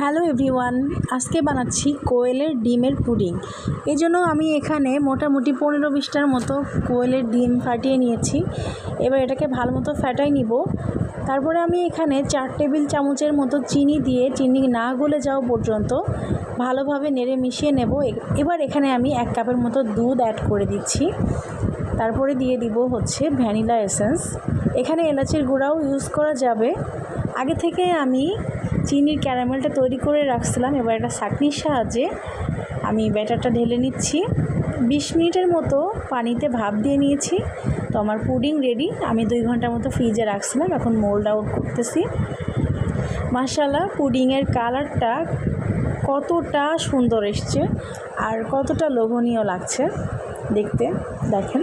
Hello everyone, আজকে বানাচ্ছি কোয়েলের ডিমের পুডিং। এই জন্য আমি এখানে মোটামুটি পনেরো বিশটার মতো কোয়েলের ডিম ফাটিয়ে নিয়েছি। এবার এটাকে ভালো মতো ফ্যাটাই নিব। তারপরে আমি এখানে চার টেবিল চামচের মতো চিনি দিয়ে চিনি না গলে যাওয়া পর্যন্ত ভালোভাবে নেড়ে মিশিয়ে নেব। এবার এখানে আমি এক কাপের মতো দুধ অ্যাড করে দিচ্ছি। তারপরে দিয়ে দিব হচ্ছে ভ্যানিলা এসেন্স। এখানে এলাচির গুঁড়াও ইউজ করা যাবে। আগে থেকে আমি চিনির ক্যারামেলটা তৈরি করে রাখছিলাম, এবার একটা ছাঁকনির সাহায্যে আমি ব্যাটারটা ঢেলে নিচ্ছি। বিশ মিনিটের মতো পানিতে ভাপ দিয়ে নিয়েছি। তো আমার পুডিং রেডি, আমি দুই ঘণ্টার মতো ফ্রিজে রাখছিলাম, এখন মোল্ড আউট করতেছি। মাসাল্লাহ পুডিংয়ের কালারটা কতটা সুন্দর এসছে আর কতটা লোভনীয় লাগছে দেখতে। দেখেন।